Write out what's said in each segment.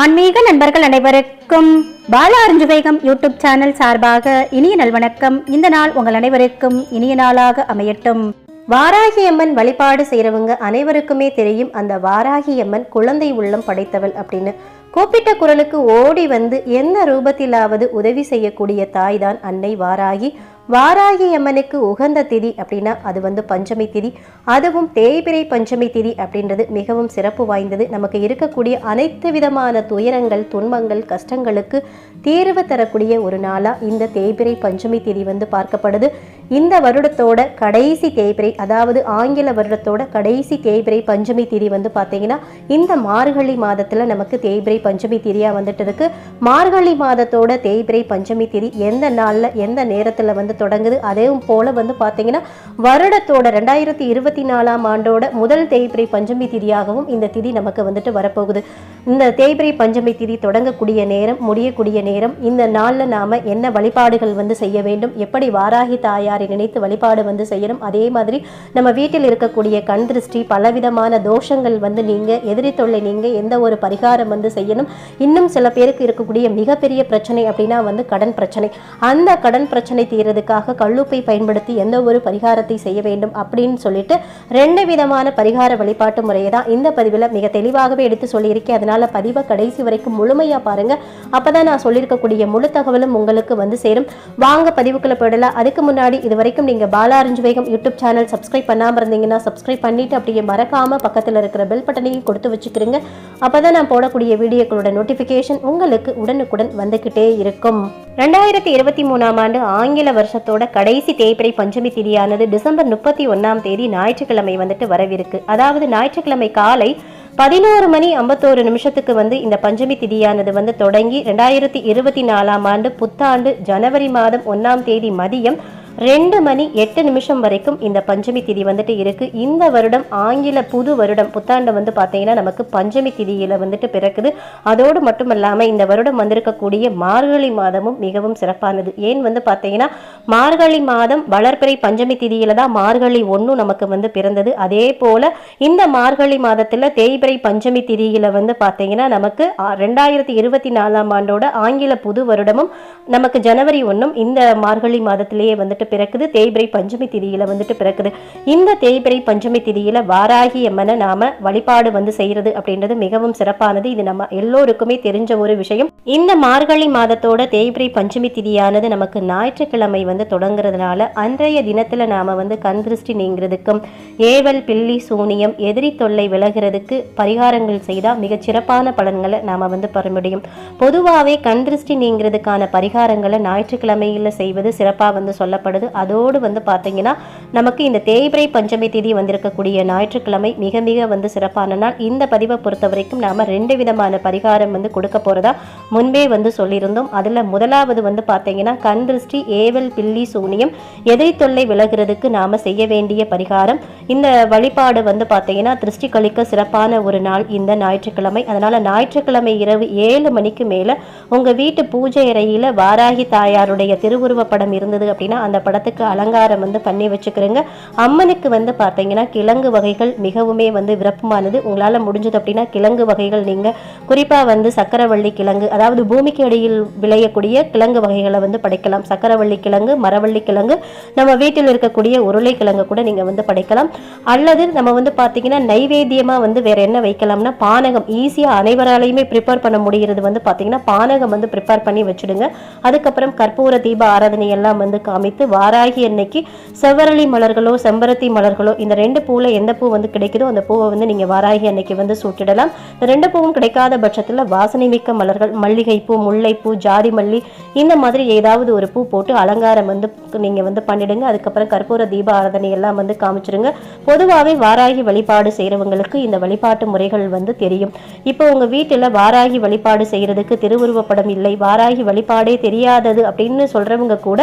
ஆன்மீக நண்பர்கள் அனைவருக்கும் பாலா அருஞ்சுவேகம் யூடியூப் சேனல் சார்பாக இனிய நல்வணக்கம். இந்த நாள் உங்கள் அனைவருக்கும் இனிய நாளாக அமையட்டும். வாராகி அம்மன் வழிபாடு செய்கிறவங்க அனைவருக்குமே தெரியும் அந்த வாராகி அம்மன் குழந்தை உள்ளம் படைத்தவள் அப்படின்னு. கூப்பிட்ட குரலுக்கு ஓடி வந்து என்ன ரூபத்திலாவது உதவி செய்யக்கூடிய தாய் தான் அன்னை வாராகி. வாராகி அம்மனுக்கு உகந்த திதி அப்படின்னா அது வந்து பஞ்சமி திதி. அதுவும் தேய்பிரை பஞ்சமி திதி அப்படின்றது மிகவும் சிறப்பு வாய்ந்தது. நமக்கு இருக்கக்கூடிய அனைத்து விதமான துயரங்கள் துன்பங்கள் கஷ்டங்களுக்கு தீர்வு தரக்கூடிய ஒரு நாளாக இந்த தேய்பிரை பஞ்சமி திதி வந்து பார்க்கப்படுது. இந்த வருடத்தோட கடைசி தேய்பிரை அதாவது ஆங்கில வருடத்தோட கடைசி தேய்பிரை பஞ்சமி திதி வந்து பார்த்தீங்கன்னா இந்த மார்கழி மாதத்தில் நமக்கு தேய்பிரை பஞ்சமி திதியாக வந்துட்டு இருக்கு. மார்கழி மாதத்தோட தேய்பிரை பஞ்சமி திதி எந்த நாளில் எந்த நேரத்தில் வந்து தொடங்குது. அதே போல வந்து பார்த்தீங்கன்னா வருடத்தோட ரெண்டாயிரத்தி இருபத்தி நாலாம் ஆண்டோட முதல் தேய்பிரை பஞ்சமி திதியாகவும் இந்த திதி நமக்கு வந்துட்டு வரப்போகுது. இந்த தேய்பிரை பஞ்சமி திதி தொடங்கக்கூடிய நேரம் முடியக்கூடிய நேரம் இந்த நாள்ல நாம என்ன வழிபாடுகள் வந்து செய்ய வேண்டும் எப்படி வாராகி தாயாரை நினைத்து வழிபாடு வந்து செய்யணும் அதே மாதிரி நம்ம வீட்டில் இருக்கக்கூடிய கண் திருஷ்டி பலவிதமான தோஷங்கள் வந்து நீங்க எதிரி தொல்லை நீங்க எந்த ஒரு பரிகாரம் வந்து செய்யணும் இன்னும் சில பேருக்கு இருக்கக்கூடிய மிகப்பெரிய பிரச்சனை அப்படின்னா வந்து கடன் பிரச்சனை. அந்த கடன் பிரச்சனை தீர்றதுக்காக கல்லுப்பை பயன்படுத்தி எந்த ஒரு பரிகாரத்தை செய்ய வேண்டும் அப்படின்னு சொல்லிட்டு ரெண்டு விதமான பரிகார வழிபாட்டு முறையை தான் இந்த பதிவில் மிக தெளிவாகவே எடுத்து சொல்லியிருக்கேன். அதனால பதிவை கடைசி வரைக்கும் முழுமையாக பாருங்க. அப்பதான் நான் சொல்லியிருக்கக்கூடிய முழு தகவலும் உங்களுக்கு வந்து சேரும். வாங்க பதிவுக்குள்ள போயிடலாம். அதுக்கு முன்னாடி இது வரைக்கும் நீங்க பாலாரஞ்சு வேகம் யூடியூப் சேனல் சப்ஸ்கிரைப் பண்ணாம இருந்தீங்கன்னா சப்ஸ்கிரைப் பண்ணிட்டு அப்படியே மறக்காம பக்கத்தில் இருக்கிற பெல் பட்டனையும் கொடுத்து வச்சுக்கிறீங்க அப்பதான் நான் போடக்கூடிய வீடியோக்களோட நோட்டிஃபிகேஷன் உங்களுக்கு உடனுக்குடன் வந்துக்கிட்டே இருக்கும். ரெண்டாயிரத்தி இருபத்தி மூணாம் ஆண்டு ஆங்கில வருஷம் வருஷத்தோட கடைசி தேய்பிரை பஞ்சமி திதியானது டிசம்பர் முப்பத்தி ஒன்னாம் தேதி ஞாயிற்றுக்கிழமை வந்துட்டு வரவிருக்கு. அதாவது ஞாயிற்றுக்கிழமை காலை பதினோரு மணி ஐம்பத்தோரு நிமிஷத்துக்கு வந்து இந்த பஞ்சமி திதியானது வந்து தொடங்கி ரெண்டாயிரத்தி இருபத்தி நாலாம் ஆண்டு புத்தாண்டு ஜனவரி மாதம் ஒன்னாம் தேதி மதியம் ரெண்டு மணி எட்டு நிமிஷம் வரைக்கும் இந்த பஞ்சமி திதி வந்துட்டு இருக்கு. இந்த வருடம் ஆங்கில புது வருடம் புத்தாண்டு வந்து பார்த்தீங்கன்னா நமக்கு பஞ்சமி திதியில வந்துட்டு பிறக்குது. அதோடு மட்டும் இல்லாமல் இந்த வருடம் வந்திருக்கக்கூடிய மார்கழி மாதமும் மிகவும் சிறப்பானது. ஏன் வந்து பார்த்தீங்கன்னா மார்கழி மாதம் வளர்பிறை பஞ்சமி திதியில தான் மார்கழி ஒன்றும் நமக்கு வந்து பிறந்தது. அதே போல இந்த மார்கழி மாதத்தில் தேய்பிறை பஞ்சமி திதியில வந்து பார்த்தீங்கன்னா நமக்கு ரெண்டாயிரத்தி இருபத்தி நாலாம் ஆண்டோட ஆங்கில புது வருடமும் நமக்கு ஜனவரி ஒன்றும் இந்த மார்கழி மாதத்திலேயே வந்துட்டு பிறக்குது. தேய்பிரை பஞ்சமி திதியில் வந்துட்டு பிறக்குது. இந்த தேய்பிரை பஞ்சமி திதியில் வாராகி அம்மனை நாம வழிபாடு வந்து செய்யறது அப்படின்றது மிகவும் சிறப்பானது. இது நம்ம எல்லோருக்குமே தெரிஞ்ச ஒரு விஷயம். இந்த மார்கழி மாதத்தோட தேய்பிரை பஞ்சமி திதியானது நமக்கு ஞாயிற்றுக்கிழமை வந்து தொடங்குறதுனால அன்றைய தினத்துல நாம வந்து கண் திருஷ்டி நீங்கிறதுக்கும் ஏவல் பில்லி சூனியம் எதிரி தொல்லை விலகிறதுக்கு பரிகாரங்கள் செய்தால் மிகச் சிறப்பான பலன்களை நாம வந்து பெற முடியும். பொதுவாகவே கண் திருஷ்டி நீங்கிறதுக்கான பரிகாரங்களை ஞாயிற்றுக்கிழமையில் செய்வது சிறப்பாக வந்து சொல்லப்படுது. அதோடு வந்து பார்த்தீங்கன்னா நமக்கு இந்த தேய்பிரை பஞ்சமி தேதி வந்திருக்கக்கூடிய ஞாயிற்றுக்கிழமை மிக மிக வந்து சிறப்பான நாள். இந்த பதிவை பொறுத்த வரைக்கும் நாம் ரெண்டு விதமான பரிகாரம் வந்து கொடுக்க போகிறதா முன்பே வந்து சொல்லியிருந்தோம். அதில் முதலாவது வந்து பார்த்தீங்கன்னா கண் திருஷ்டி ஏவல் பில்லி சூனியம் எதை தொல்லை விலகிறதுக்கு நாம் செய்ய வேண்டிய பரிகாரம். இந்த வழிபாடு வந்து பார்த்தீங்கன்னா திருஷ்டி கழிக்க சிறப்பான ஒரு நாள் இந்த ஞாயிற்றுக்கிழமை. அதனால் ஞாயிற்றுக்கிழமை இரவு ஏழு மணிக்கு மேலே உங்கள் வீட்டு பூஜை அறையில் வாராகி தாயாருடைய திருவுருவ படம் இருந்தது அப்படின்னா அந்த படத்துக்கு அலங்காரம் வந்து பண்ணி வச்சுக்கிறேங்க. அம்மனுக்கு வந்து பார்த்தீங்கன்னா கிழங்கு வகைகள் மிகவுமே வந்து விருப்பமானது. உங்களால் முடிஞ்சது அப்படின்னா கிழங்கு வகைகள் நீங்கள் குறிப்பாக வந்து சக்கரவள்ளி கிழங்கு அதாவது பூமிக்கு அடியில் விளையக்கூடிய கிழங்கு வகைகளை வந்து படைக்கலாம். சக்கரவள்ளி கிழங்கு மரவள்ளி கிழங்கு நம்ம வீட்டில் இருக்கக்கூடிய உருளை கிழங்கு கூட நீங்கள் வந்து படைக்கலாம். அல்லது நம்ம வந்து பார்த்தீங்கன்னா நைவேத்தியமாக வந்து வேற என்ன வைக்கலாம்னா பானகம் ஈஸியாக அனைவராலையுமே ப்ரிப்பேர் பண்ண முடிகிறது வந்து பார்த்தீங்கன்னா பானகம் வந்து ப்ரிப்பேர் பண்ணி வச்சுடுங்க. அதுக்கப்புறம் கற்பூர தீப ஆராதனை எல்லாம் வந்து காமித்து வாராகி அன்னைக்கு செவ்வரளி மலர்களோ செம்பருத்தி மலர்களோ இந்த ரெண்டு பூவில் எந்த பூ வந்து கிடைக்குதோ அந்த பூவை வந்து நீங்கள் வாராகி அன்னைக்கு வந்து சூட்டிடலாம். இந்த ரெண்டு பூவும் கிடைக்காத பட்சத்தில் வாசனை மிக்க மலர்கள் மல்லிகைப்பூ முல்லைப்பூ ஜாதி மல்லி இந்த மாதிரி ஏதாவது ஒரு பூ போட்டு அலங்காரம் வந்து நீங்கள் வந்து பண்ணிடுங்க. அதுக்கப்புறம் கற்பூர தீப ஆராதனை எல்லாம் வந்து காமிச்சிருங்க. பொதுவாகவே வாராகி வழிபாடு செய்கிறவங்களுக்கு இந்த வழிபாட்டு முறைகள் வந்து தெரியும். இப்போ உங்கள் வீட்டில் வாராகி வழிபாடு செய்கிறதுக்கு திருவுருவப்படம் இல்லை வாராகி வழிபாடே தெரியாதது அப்படின்னு சொல்கிறவங்க கூட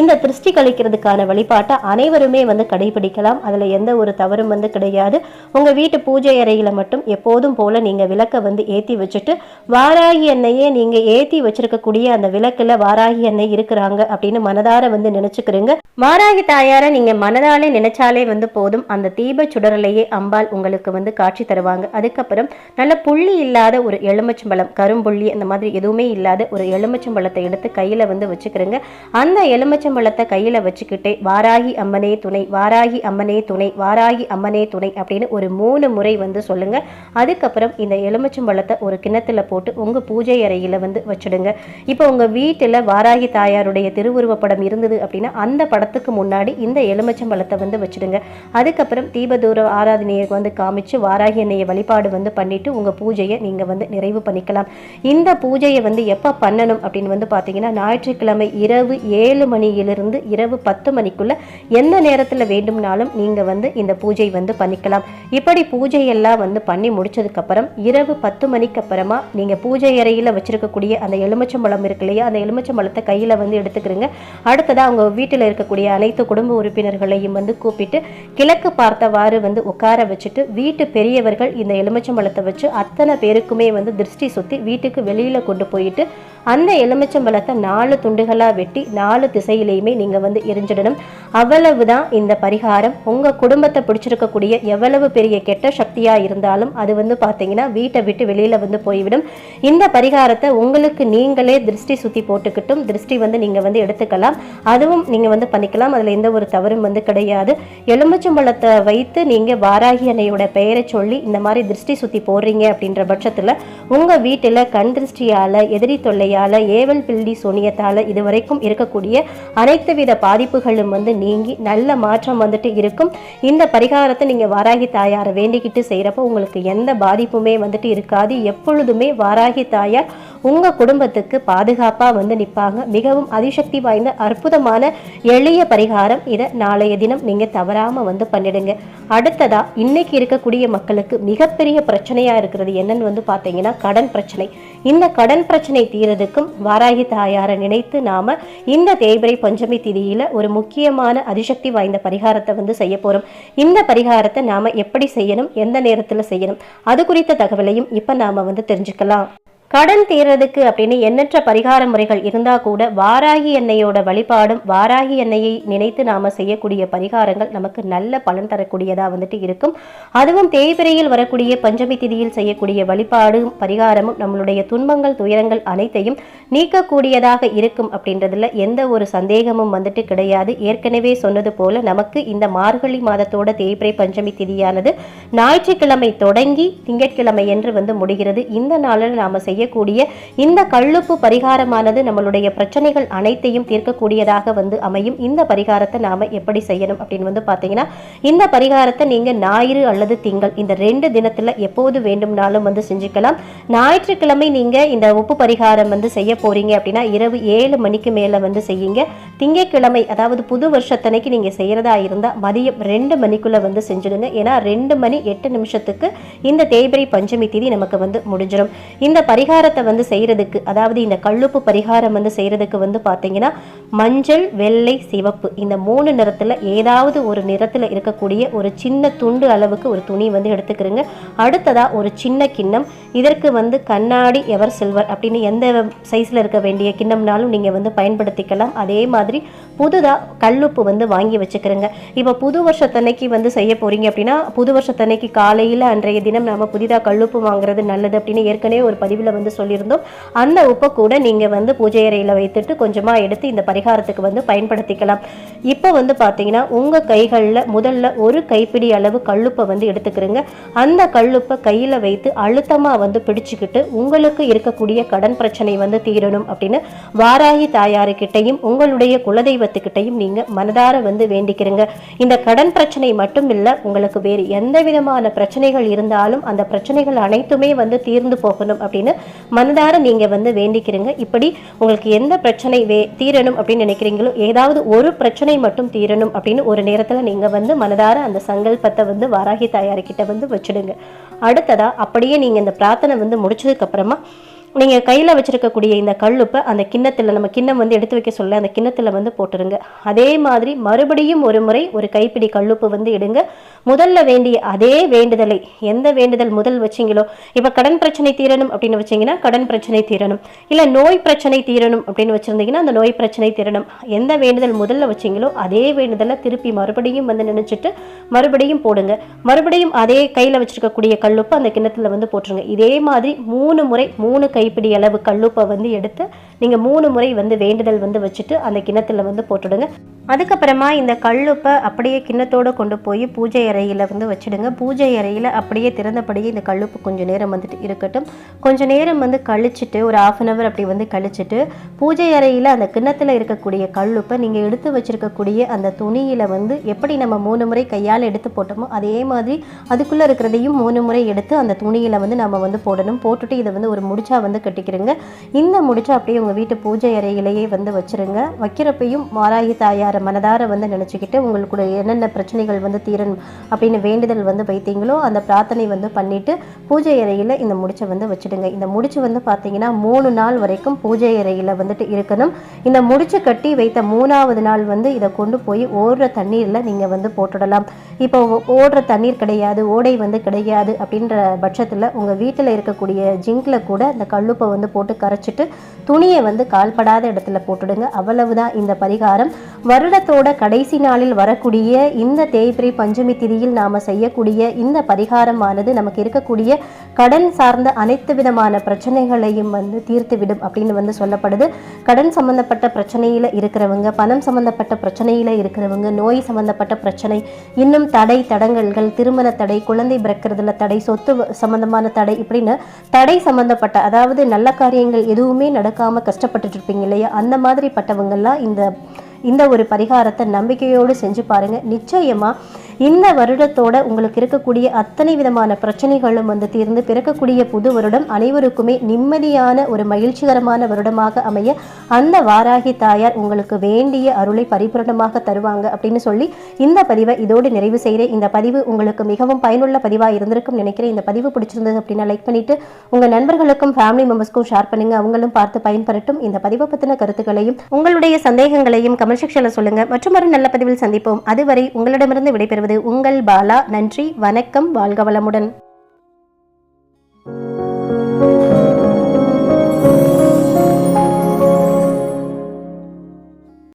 இந்த திருஷ்டி திருஷ்டி கழிக்கிறதுக்கான வழிபாட்டை அனைவருமே வந்து கடைபிடிக்கலாம். அதில் எந்த ஒரு தவறும் வந்து கிடையாது. உங்கள் வீட்டு பூஜை அறையில் மட்டும் எப்போதும் போல் நீங்கள் விளக்கை வந்து ஏற்றி வச்சுட்டு வாராகி எண்ணெயே நீங்கள் ஏற்றி வச்சிருக்கக்கூடிய அந்த விளக்கில் வாராகி எண்ணெய் இருக்கிறாங்க அப்படின்னு மனதார வந்து நினச்சிக்கிறீங்க. வாராகி தாயாரை நீங்கள் மனதாலே நினைச்சாலே வந்து போதும். அந்த தீப சுடரலையே அம்பாள் உங்களுக்கு வந்து காட்சி தருவாங்க. அதுக்கப்புறம் நல்ல புள்ளி இல்லாத ஒரு எலுமிச்சம்பழம் கரும்புள்ளி அந்த மாதிரி எதுவுமே இல்லாத ஒரு எலுமிச்சம்பழத்தை எடுத்து கையில் வந்து வச்சுக்கிறேங்க. அந்த எலுமிச்சம்பழத்தை கையில் வச்சுக்கிட்டே வாராகி அம்மனே துணை வாராகி அம்மனே துணை வாராகி அம்மனே துணை அப்படின்னு ஒரு மூணு முறை வந்து சொல்லுங்கள் அதுக்கப்புறம் இந்த எலுமிச்சம்பழத்தை ஒரு கிண்ணத்தில் போட்டு உங்கள் பூஜை அறையில் வந்து வச்சுடுங்க. இப்போ உங்கள் வீட்டில் வாராகி தாயாருடைய திருவுருவப்படம் இருந்தது அப்படின்னா அந்த படத்துக்கு முன்னாடி இந்த எலுமிச்சம்பழத்தை வந்து வச்சிடுங்க. அதுக்கப்புறம் தீபதூர ஆராதனையை வந்து காமிச்சு வாராகி அன்னையை வழிபாடு வந்து பண்ணிட்டு உங்கள் பூஜையை நீங்கள் வந்து நிறைவு பண்ணிக்கலாம். இந்த பூஜையை வந்து எப்போ பண்ணணும் அப்படின்னு வந்து பார்த்தீங்கன்னா ஞாயிற்றுக்கிழமை இரவு ஏழு மணியிலிருந்து இரவு பத்து மணிக்குள்ள எந்த நேரத்தில் வேண்டும்னாலும் நீங்க வந்து இந்த பூஜை வந்து பண்ணிக்கலாம். இப்படி பூஜையெல்லாம் வந்து பண்ணி முடிச்சதுக்கப்புறம் இரவு பத்து மணிக்கு அப்புறமா நீங்க பூஜை அறையில் வச்சிருக்கக்கூடிய அந்த எலுமிச்சம்பழம் இருக்கு இல்லையா? அந்த எலுமிச்சம்பழத்தை கையில வந்து எடுத்துக்கிறீங்க அடுத்ததா அவங்க வீட்டில் இருக்கக்கூடிய அனைத்து குடும்ப உறுப்பினர்களையும் வந்து கூப்பிட்டு கிழக்கு பார்த்தவாறு வந்து உட்கார வச்சுட்டு வீட்டு பெரியவர்கள் இந்த எலுமிச்சம்பழத்தை வச்சு அத்தனை பேருக்குமே வந்து திருஷ்டி சுத்தி வீட்டுக்கு வெளியில கொண்டு போயிட்டு அந்த எலுமிச்சம்பழத்தை நாலு துண்டுகளா வெட்டி நாலு திசையிலையுமே நீங்கள் வந்து எரிஞ்சிடணும் அவ்வளவு தான் இந்த பரிகாரம். உங்கள் குடும்பத்தை பிடிச்சிருக்கக்கூடிய எவ்வளவு பெரிய கெட்ட சக்தியாக இருந்தாலும் அது வந்து பார்த்தீங்கன்னா வீட்டை விட்டு வெளியில் வந்து போய்விடும். இந்த பரிகாரத்தை உங்களுக்கு நீங்களே திருஷ்டி சுற்றி போட்டுக்கிட்டும் திருஷ்டி வந்து நீங்கள் வந்து எடுத்துக்கலாம். அதுவும் நீங்கள் வந்து பண்ணிக்கலாம். அதில் எந்த ஒரு தவறும் வந்து கிடையாது. எலுமிச்சம்பழத்தை வைத்து நீங்கள் வாராகி அன்னையோட பெயரை சொல்லி இந்த மாதிரி திருஷ்டி சுற்றி போடுறீங்க அப்படின்ற பட்சத்தில் உங்கள் வீட்டில் கண் திருஷ்டியால் எதிரி தொல்லையால் ஏவல் பில்லி சோனியத்தால் இதுவரைக்கும் இருக்கக்கூடிய அனைத்து வித பாதிப்புகளும் வந்து நீங்கி நல்ல மாற்றம் வந்துட்டு இருக்கும். இந்த பரிகாரத்தை நீங்க வாராகி தாயாரை வேண்டிக்கிட்டு செய்யறப்போ உங்களுக்கு எந்த பாதிப்புமே வந்துட்டு இருக்காது. எப்பொழுதுமே வாராகி தாயார் உங்கள் குடும்பத்துக்கு பாதுகாப்பாக வந்து நிற்பாங்க மிகவும் அதிசக்தி வாய்ந்த அற்புதமான எளிய பரிகாரம். இதை நாளைய தினம் நீங்கள் தவறாமல் வந்து பண்ணிடுங்க. அடுத்ததா இன்னைக்கு இருக்கக்கூடிய மக்களுக்கு மிகப்பெரிய பிரச்சனையாக இருக்கிறது என்னன்னு வந்து பார்த்தீங்கன்னா கடன் பிரச்சனை. இந்த கடன் பிரச்சனை தீரதுக்கும் வாராகி தாயாரை நினைத்து நாம் இந்த தேய்பிரை பஞ்சமி திதியில் ஒரு முக்கியமான அதிசக்தி வாய்ந்த பரிகாரத்தை வந்து செய்ய போகிறோம் இந்த பரிகாரத்தை நாம் எப்படி செய்யணும்? எந்த நேரத்தில் செய்யணும்? அது குறித்த தகவலையும் இப்போ நாம் வந்து தெரிஞ்சுக்கலாம். கடன் தீர்றதுக்கு அப்படின்னு எண்ணற்ற பரிகார முறைகள் இருந்தா கூட வாராகி எண்ணெயோட வழிபாடும் வாராகி எண்ணெயை நினைத்து நாம செய்யக்கூடிய பரிகாரங்கள் நமக்கு நல்ல பலன் தரக்கூடியதா வந்துட்டு இருக்கும். அதுவும் தேய்பிரையில் வரக்கூடிய பஞ்சமி திதியில் செய்யக்கூடிய வழிபாடும் பரிகாரமும் நம்மளுடைய துன்பங்கள் துயரங்கள் அனைத்தையும் நீக்கக்கூடியதாக இருக்கும் அப்படின்றதுல எந்த ஒரு சந்தேகமும் வந்துட்டு கிடையாது. ஏற்கனவே சொன்னது போல நமக்கு இந்த மார்கழி மாதத்தோட தேய்பிரை பஞ்சமி திதியானது ஞாயிற்றுக்கிழமை தொடங்கி திங்கட்கிழமை என்று வந்து முடிகிறது. இந்த நாளில் நாம செய்யக்கூடிய இந்த கள்ளுப்பு பரிகாரமானது நம்மளுடைய பிரச்சனைகள் அனைத்தையும் தீர்க்கக்கூடியதாக வந்து அமையும். இந்த பரிகாரத்தை நாம எப்படி செய்யணும் அப்படின்னு வந்து பாத்தீங்கன்னா இந்த பரிகாரத்தை நீங்க ஞாயிறு அல்லது திங்கள் இந்த ரெண்டு தினத்துல எப்போது வேண்டும்னாலும் வந்து செஞ்சுக்கலாம். ஞாயிற்றுக்கிழமை நீங்க இந்த உப்பு பரிகாரம் வந்து செய்ய போறீங்க அப்படின்னா இரவு ஏழு மணிக்கு மேல வந்து செய்யுங்க. திங்கட்கிழமை அதாவது புது வருஷத்தனைக்கு நீங்க செய்யறதா இருந்தா மதியம் ரெண்டு மணிக்குள்ள வந்து செஞ்சிடுங்க. ஏன்னா ரெண்டு மணி எட்டு நிமிஷத்துக்கு இந்த தேய்பிரை பஞ்சமி தேதி நமக்கு வந்து முடிஞ்சிடும் இந்த பரிகாரத்தை வந்து செய்யறதுக்கு அதாவது இந்த கல்லுப்பு பரிகாரம் வந்து செய்யறதுக்கு வந்து பாத்தீங்கன்னா மஞ்சள் வெள்ளை சிவப்பு இந்த மூணு நிறத்துல ஏதாவது ஒரு நிறத்துல இருக்கக்கூடிய ஒரு சின்ன துண்டு அளவுக்கு ஒரு துணி வந்து எடுத்துக்கிறோங்க. அடுத்ததா ஒரு சின்ன கிண்ணம். இதற்கு வந்து கண்ணாடி எவர் சில்வர் அப்படின்னு எந்த சைஸ்ல இருக்க வேண்டிய கிண்ணம்னாலும் நீங்க வந்து பயன்படுத்திக்கலாம். அதே மாதிரி புதுதா கல்லுப்பு வந்து வாங்கி வச்சுக்கிறோங்க. இப்போ புது வருஷத்தன்னைக்கு வந்து செய்ய போறீங்க அப்படின்னா புது வருஷத்தன்னைக்கு காலையில் அன்றைய தினம் நாம புதிதா கல்லுப்பு வாங்குறது நல்லது அப்படின்னு ஏற்கனவே ஒரு பதிவில் வந்து சொல்லியிருந்தோம். அந்த உப்பை கூட நீங்கள் வந்து பூஜை அறையில் வைத்துட்டு கொஞ்சமாக எடுத்து இந்த பரிகாரத்துக்கு வந்து பயன்படுத்திக்கலாம். இப்போ வந்து பார்த்தீங்கன்னா உங்கள் கைகளில் முதல்ல ஒரு கைப்பிடி அளவு கல்லுப்பை வந்து எடுத்துக்கிறீங்க. அந்த கல்லுப்பை கையில் வைத்து அழுத்தமாக வந்து பிடிச்சுக்கிட்டு உங்களுக்கு இருக்கக்கூடிய கடன் பிரச்சனை வந்து தீரணும் அப்படின்னு வாராகி தாயாருக்கிட்டையும் உங்களுடைய குலதெய்வத்துக்கிட்டையும் நீங்கள் மனதார வந்து வேண்டிக்கிறீங்க. இந்த கடன் பிரச்சனை மட்டும் இல்லை உங்களுக்கு வேறு எந்த விதமான பிரச்சனைகள் இருந்தாலும் அந்த பிரச்சனைகள் அனைத்துமே வந்து தீர்ந்து போகணும் அப்படின்னு மனதார நீங்கள் வந்து வேண்டிக்கிறீங்க. இப்படி உங்களுக்கு எந்த பிரச்சனை வே தீரணும் அப்படின்னு நினைக்கிறீங்களோ ஏதாவது ஒரு பிரச்சனை மட்டும் தீரணும் அப்படின்னு ஒரு நேரத்தில் நீங்கள் வந்து மனதார அந்த சங்கல்பத்தை வந்து வாராகி தாயார்கிட்ட வந்து வச்சுடுங்க. அடுத்ததாக அப்படியே நீங்கள் இந்த பிரார்த்தனை வந்து முடிச்சதுக்கப்புறமா நீங்கள் கையில் வச்சிருக்கக்கூடிய இந்த கல்லுப்பை அந்த கிண்ணத்தில் நம்ம கிண்ணம் வந்து எடுத்து வைக்க சொல்ல அந்த கிண்ணத்தில் வந்து போட்டுருங்க. அதே மாதிரி மறுபடியும் ஒரு முறை ஒரு கைப்பிடி கல்லுப்பு வந்து எடுங்க. முதல்ல வேண்டிய அதே வேண்டுதலை எந்த வேண்டுதல் முதல் வச்சிங்களோ இப்போ கடன் பிரச்சனை தீரணும் அப்படின்னு வச்சிங்கன்னா கடன் பிரச்சனை தீரணும். இல்லை நோய் பிரச்சனை தீரணும் அப்படின்னு வச்சுருந்தீங்கன்னா அந்த நோய் பிரச்சனை தீரணும். எந்த வேண்டுதல் முதல்ல வச்சிங்களோ அதே வேண்டுதலை திருப்பி மறுபடியும் வந்து நினச்சிட்டு மறுபடியும் போடுங்க. மறுபடியும் அதே கையில் வச்சிருக்கக்கூடிய கல்லுப்பு அந்த கிண்ணத்தில் வந்து போட்டுருங்க. இதே மாதிரி மூணு முறை மூணு கை கைப்பிடி அளவு கல்லுப்பை வந்து எடுத்து நீங்கள் மூணு முறை வந்து வேண்டுதல் வந்து வச்சுட்டு அந்த கிணத்துல வந்து போட்டுடுங்க. அதுக்கப்புறமா இந்த கல்லுப்பை அப்படியே கிண்ணத்தோடு கொண்டு போய் பூஜை அறையில் வந்து வச்சுடுங்க. பூஜை அறையில் அப்படியே திறந்தபடியே இந்த கல்லுப்பு கொஞ்சம் நேரம் வந்துட்டு இருக்கட்டும். கொஞ்சம் நேரம் வந்து கழிச்சிட்டு ஒரு ஆஃப் அன் ஹவர் அப்படி வந்து கழிச்சிட்டு பூஜை அறையில் அந்த கிண்ணத்தில் இருக்கக்கூடிய கல்லுப்பை நீங்கள் எடுத்து வச்சுருக்கக்கூடிய அந்த துணியில் வந்து எப்படி நம்ம மூணு முறை கையால் எடுத்து போட்டோமோ அதே மாதிரி அதுக்குள்ளே இருக்கிறதையும் மூணு முறை எடுத்து அந்த துணியில் வந்து நம்ம வந்து போடணும். போட்டுட்டு இதை வந்து ஒரு முடிச்சா வந்து கட்டிக்கிறோங்க. இந்த முடிச்சா அப்படியே உங்கள் வீட்டு பூஜை அறையிலேயே வந்து வச்சுருங்க. வைக்கிறப்பையும் மாராகி தாயார் மனதார வந்து நினச்சிக்கிட்டு உங்களுக்கு என்னென்ன பிரச்சனைகள் வந்து தீரணும் அப்படின்னு வேண்டுதல் வந்து வைத்தீங்களோ அந்த பிரார்த்தனை வந்து பண்ணிட்டு பூஜை அறையில் இந்த முடிச்சை வந்து வச்சிடுங்க. இந்த முடிச்சு வந்து பார்த்தீங்கன்னா மூணு நாள் வரைக்கும் பூஜை அறையில் வந்துட்டு இருக்கணும். இந்த முடிச்சு கட்டி வைத்த மூணாவது நாள் வந்து இதை கொண்டு போய் ஓடுற தண்ணீரில் நீங்கள் வந்து போட்டுடலாம். இப்போ ஓடுற தண்ணீர் கிடையாது ஓடை வந்து கிடையாது அப்படின்ற பட்சத்தில் உங்கள் வீட்டில் இருக்கக்கூடிய ஜிங்கில் கூட இந்த கல்லுப்பை வந்து போட்டு கரைச்சிட்டு துணியை வந்து கால்படாத இடத்துல போட்டுடுங்க. அவ்வளவுதான் இந்த பரிகாரம். வருடத்தோட கடைசி நாளில் வரக்கூடிய இந்த தேய்பிரை பஞ்சமி திதியில் நாம் செய்யக்கூடிய இந்த பரிகாரமானது நமக்கு இருக்கக்கூடிய கடன் சார்ந்த அனைத்து விதமான பிரச்சனைகளையும் வந்து தீர்த்துவிடும் அப்படின்னு வந்து சொல்லப்படுது. கடன் சம்பந்தப்பட்ட பிரச்சனையில் இருக்கிறவங்க பணம் சம்பந்தப்பட்ட பிரச்சனையில் இருக்கிறவங்க நோய் சம்பந்தப்பட்ட பிரச்சனை இன்னும் தடை தடங்கல்கள் திருமண தடை குழந்தை பிறக்கிறதுல தடை சொத்து சம்பந்தமான தடை இப்படின்னு தடை சம்பந்தப்பட்ட அதாவது நல்ல காரியங்கள் எதுவுமே நடக்காம கஷ்டப்பட்டுட்டு இருப்பீங்க இல்லையா? அந்த மாதிரி பட்டவங்கள்லாம் இந்த இந்த ஒரு பரிகாரத்தை நம்பிக்கையோடு செஞ்சு பாருங்க. நிச்சயமா இந்த வருடத்தோட உங்களுக்கு இருக்கக்கூடிய அத்தனை விதமான பிரச்சனைகளும் வந்து தீர்ந்து பிறக்கக்கூடிய புது வருடம் அனைவருக்குமே நிம்மதியான ஒரு மகிழ்ச்சிகரமான வருடமாக அமைய அந்த வாராகி தாயார் உங்களுக்கு வேண்டிய அருளை பரிபூரணமாக தருவாங்க அப்படின்னு சொல்லி இந்த பதிவை இதோடு நிறைவு செய்கிறேன். இந்த பதிவு உங்களுக்கு மிகவும் பயனுள்ள பதிவாக இருந்திருக்கும் நினைக்கிறேன். இந்த பதிவு பிடிச்சிருந்தது அப்படின்னா லைக் பண்ணிட்டு உங்க நண்பர்களுக்கும் ஃபேமிலி மெம்பர்ஸ்க்கும் ஷேர் பண்ணுங்க. அவங்களும் பார்த்து பயன்பெறட்டும். இந்த பதிவை பற்றின கருத்துக்களையும் உங்களுடைய சந்தேகங்களையும் கமெண்ட் செக்ஷனில் சொல்லுங்க. மற்றும் ஒரு நல்ல பதிவில் சந்திப்போம். அதுவரை உங்களிடமிருந்து விடைபெறுவது உங்கள் பாலா. நன்றி வணக்கம் வாழ்க வளமுடன்.